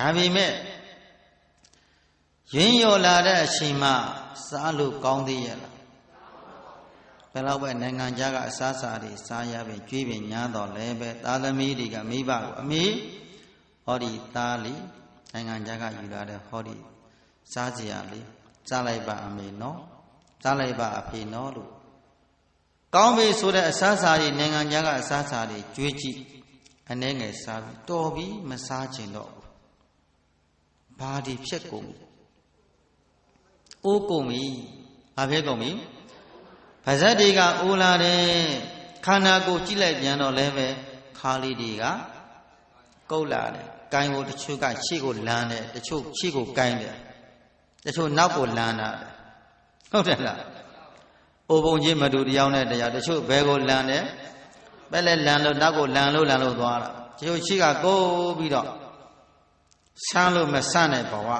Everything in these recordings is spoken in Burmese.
ဒါပေမဲ့ရင်းရော်လာတဲ့အချိန်မှစားလို့ကောင်းသေးရဲ့လားဘယ်တော့ပဲနိုင်ငံခြားကအစားအစာတွေစားရပြီကျွေးပြီညားတော့လည်းပဲသားသမီးတွေကမိဘကိုအမေဟောဒီသားလေးနိုင်ငံခြားကယူလာတဲ့ဟောဒီစားစရာလေးစားလိုက်ပါအမေနော်စားလိုက်ပါအဖေနော်လို့ကောင်းပြီဆိုတဲ့အစားအစာတွေနိုင်ငံခြားကအစားအစာတွေကျွေးကြည့်အနှဲငယ်စားပြီးတော်ပြီမစားချင်တော့ဘူး ဘာဒီဖြစ်ကုန်အိုးကုန်ပြီဘာဖြစ်ကုန်ပြီပါဇက်တွေကအိုးလာတယ်ခန္ဓာကိုယ်ကြည့်လိုက်ပြန်တော့လည်းပဲခါလေးတွေကကုတ်လာတယ်ကိုင်းကိုတချို့ကရှေ့ကိုလမ်းတယ်တချို့ရှေ့ကိုကိုင်းတယ်တချို့နောက်ကိုလမ်းတာဟုတ်တယ်လားအိုးပုံချင်းမတူတရားနဲ့တရားတချို့ဘဲကိုလမ်းတယ်ပဲလဲလမ်းလို့နောက်ကိုလမ်းလို့လမ်းလို့သွားတာတချို့ရှေ့ကကိုးပြီးတော့ ဆန်းလို့မဆန့်တဲ့ဘဝ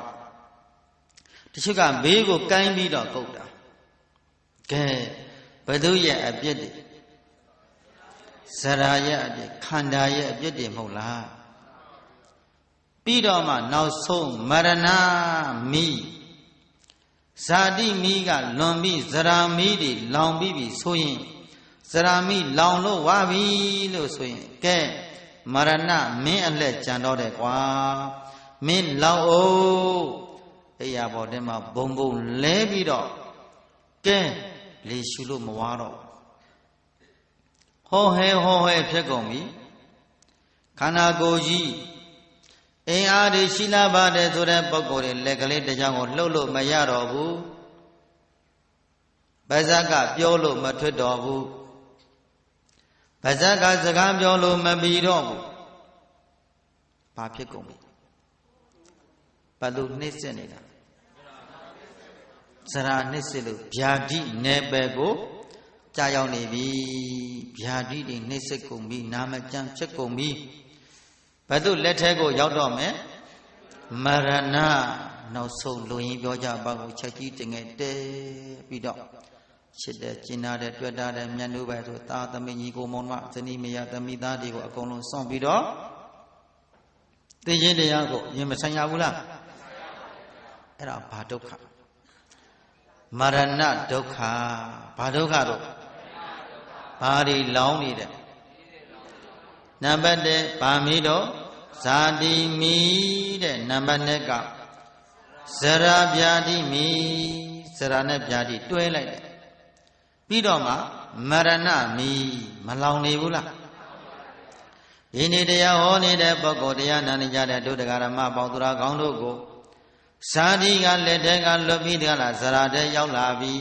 တချို့ကဘေးကိုကိုင်းပြီးတော့ကုတ်တာကဲဘသူရဲ့အပြစ်တွေဇရာရဲ့အပြစ်ခန္ဓာရဲ့အပြစ်တွေမဟုတ်လားပြီးတော့မှနောက်ဆုံးမရဏမိဇာတိမိကလွန်ပြီးဇရာမိတွေလောင်ပြီးပြီဆိုရင်ဇရာမိလောင်လို့ဝါပြီလို့ဆိုရင်ကဲမရဏမင်းအလှကြံတော့တယ်ကွာ မင်းလောင်အိုးအိယာဘော်တဲမှာဘုံဘုံလဲပြီးတော့ကဲလေရှူလို့မဝါတော့ဟောဟဲဟောဟဲဖြစ်ကုန်ပြီခန္ဓာကိုယ်ကြီးအင်အားတွေရှိလာပါတယ်ဆိုတဲ့ပုံကိုယ်တွေလက်ကလေးတစ်ချောင်းကိုလှုပ်လို့မရတော့ဘူးဗဇက်ကပြောလို့မထွက်တော့ဘူးဗဇက်ကစကားပြောလို့မပြီးတော့ဘူးဘာဖြစ်ကုန်ပြီ ဘလို့နှိမ့်စစ်နေတာဇရာနှိမ့်စစ်လို့ဗျာတိနယ်ပယ်ကိုကြာရောက်နေပြီဗျာတိတွေနှိမ့်စစ်ကုန်ပြီနာမကျန်ဖြစ်ကုန်ပြီဘယ်သူလက်ထဲကိုရောက်တော့မယ်မရဏနောက်ဆုံးလူရင်းပြောကြပါကိုချက်ကြီးတငယ်တဲပြီးတော့ချစ်တဲ့ကျင်နာတဲ့တွေ့တာတဲ့မြတ်နုပဲဆိုသာသမီကြီးကိုမောင်မဇနီးမယားသမီးသားတွေကိုအကုန်လုံးစောင့်ပြီးတော့သိချင်းတရားကိုရင်မဆိုင်ရဘူးလား အဲ့ဒါဘာဒုက္ခမရဏဒုက္ခဘာဒုက္ခတော့ဘာတွေလောင်းနေတယ်နံပါတ်1ဗာမီတော့ဇာတိမီတဲ့နံပါတ်2ကဇရာဗျာတိမီဇရာနဲ့ဗျာတိတွဲလိုက်တယ်ပြီးတော့မှမရဏမီမလောင်နေဘူးလားဒီနေ့တရားဟောနေတဲ့ပုဂ္ဂိုလ်တရားနာနေကြတဲ့ဒုဒကာရမပေါသူရာကောင်းတို့ကို ဇာတိကလက်ထက်ကလွတ်ပြီးတကလားဇရာတဲ့ရောက်လာပြီး